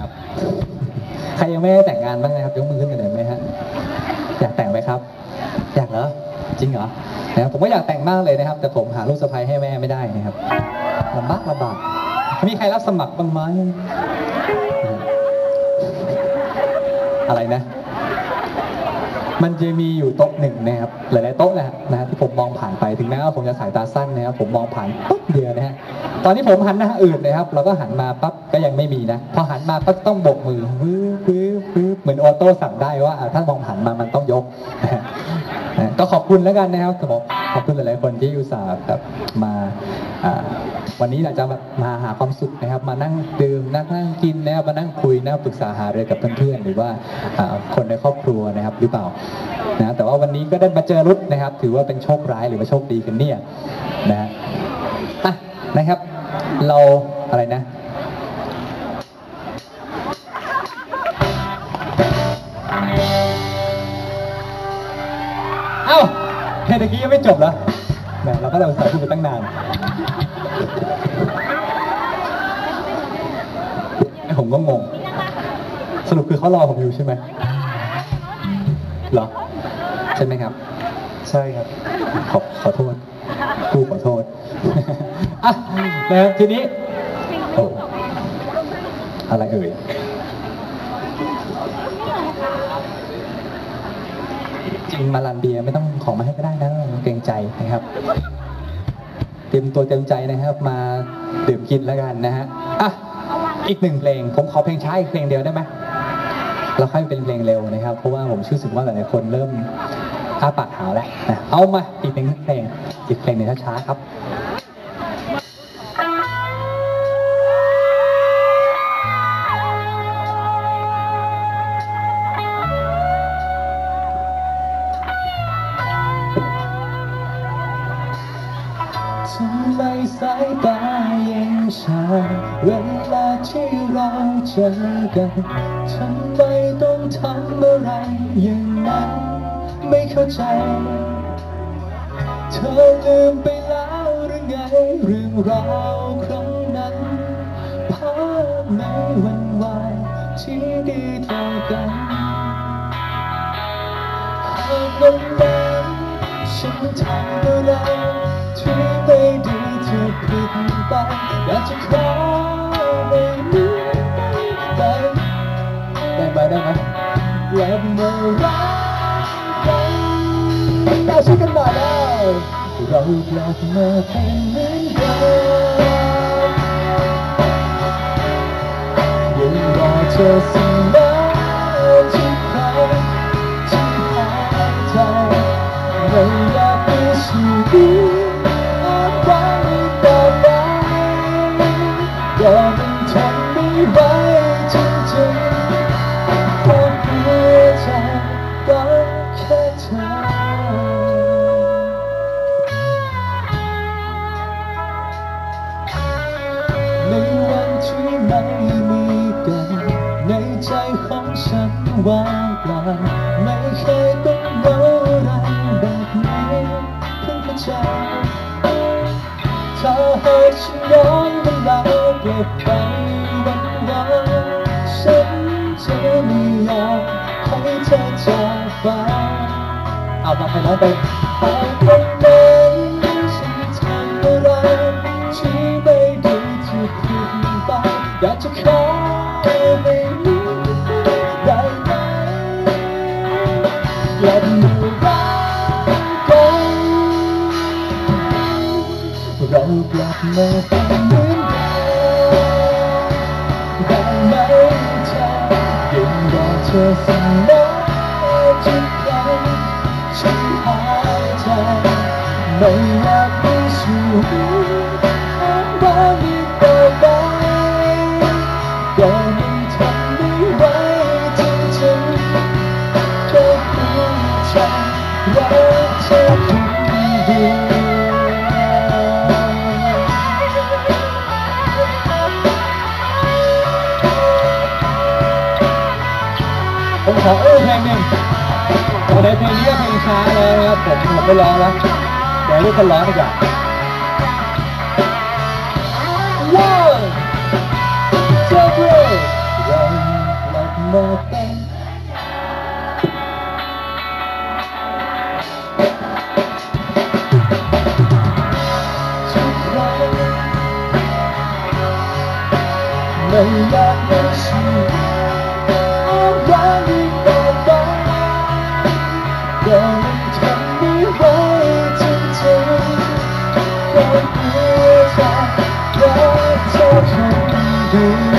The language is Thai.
ครับ ใครยังไม่ได้แต่งงานบ้างนะครับยกมือขึ้นหน่อยไหมฮะ อยากแต่งไหมครับ อยากเหรอ จริงเหรอนะครับผมก็อยากแต่งมากเลยนะครับ แต่ผมหาลูกสะใภ้ให้แม่ไม่ได้นะครับลำบากลำบากมีใครรับสมัครบ้างไหมอะไรนะ มันจะมีอยู่โต๊ะหนึ่งนะครับหลายๆโต๊ะนะฮะนะที่ผมมองผ่านไปถึงแม้ว่าผมจะสายตาสั้นนะครับผมมองผ่านปุ๊บเดียวนะฮะตอนที่ผมหันหน้าอื่นนะครับ เราก็หันมาปั๊บก็ยังไม่มีนะพอหันมาปั๊บต้องโบกมือวื้อวื้อวื้อเหมือนออโต้สั่งได้ว่าอะถ้ามองหันมามันต้องยกก็ขอบคุณแล้วกันนะครับขอบขอบคุณหลายๆคนที่อุตส่าห์แบบมา วันนี้เราจะมาหาความสุขนะครับ มานั่งดื่มนั่งนั่งกินนะครับมานั่งคุยนั่งปรึกษาหารือกับเพื่อนๆหรือว่าคนในครอบครัวนะครับหรือเปล่านะแต่ว่าวันนี้ก็ได้มาเจอรุดนะครับ ถือว่าเป็นโชคร้ายหรือว่าโชคดีกันเนี่ยนะอะนะครับ เราอะไรนะเอ้าเพลงตะกี้ยังไม่จบเหรอ หมเราก็เราสายพูดไปตั้งนานไอ้ผมก็งง สรุปคือเขารอผมอยู่ใช่ไหมเหรอ ใช่ไหมครับ ใช่ครับ ขอขอโทษกูขอโทษอะนะครับทีนี้โอ้อะไรเอ่ย จริงมาลันเบียไม่ต้องของมาให้ก็ได้นะเกรงใจนะครับ เตรียมตัวเตรียมใจนะครับ มาดื่มกินแล้วกันนะฮะอะอีกหนึ่งเพลง ผมขอเพลงช้าอีกเพลงเดียวได้ไหมเราค่อยเป็นเพลงเร็วนะครับ เพราะว่าผมรู้สึกว่าหลายๆคนเริ่มอ้าปากหาวแล้วนะเอามาอีกหนึ่งเพลงอีกเพลงหนึ่งช้าๆครับายตายังชาเวลาที่เราเจอกันทำไมต้องทำอะไรอย่างนั้นไม่เข้าใจ เธอลืมไปแล้วหรือไงเรื่องราวครั้งนั้นภาพในวันวานที่ดีต่อกันหากวันนั้นฉันทำอะไร ไปอยากจะขอไม่รู้ได้ได้ไหมได้ไหมกลับมารักกันเราช่วยกันหน่อยแล้วเรากลับมาเป็นเหมือนเดิมยังรอเธอเสมอที่ใครที่หายใจไม่อยากมีชีวิต ในวันที่ไม่มีกันในใจของฉันว่างเปล่าไม่เคยต้องรู้อะไรแบบนี้เพิ่งเข้าใจถ้าหากฉันย้อนเวลากลับไปวันวานฉันจะไม่ยอมให้เธอจากไปเอามาให้น้องไป กลับมาเป็นเหมือนเดิมได้ไหมเธอยังรอเธอเสมอทุ ผมขอเออเพลงหนึ่งเอาในเพลงนี้ก็เพลงช้าเลยครับผมผมไม่ร้องแล้วเดี๋ยวให้ทุกคนร้องดีกว่า One two three มาเป็นไม่อยากเป็น do